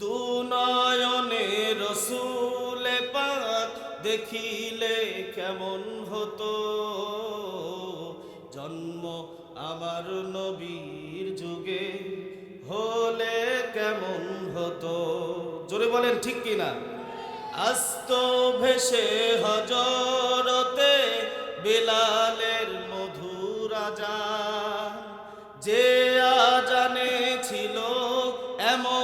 দুনয়নে রসুলে পাক দেখিলে কেমন হতো? জন্ম আমার নবীর যুগে হলে কেমন হতো? জোরে বলেন, ঠিক কিনা আস্ত ভেসে হজরতে বেলালের মধুর আজান। যে আজানে ছিল এমন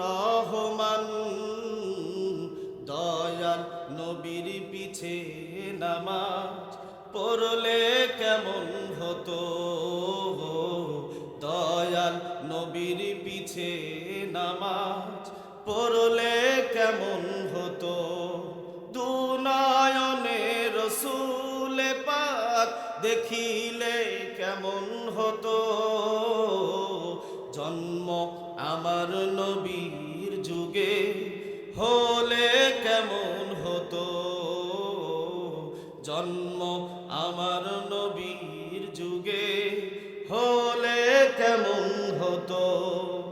রহমান দয়াল নবীর পিছে নামাজ পড়লে কেমন হতো? দয়াল নবীর পিছে নামাজ পড়লে কেমন হতো? দুনয়নে রসুলে পাক দেখিলে কেমন হতো? আমার নবীর যুগে হো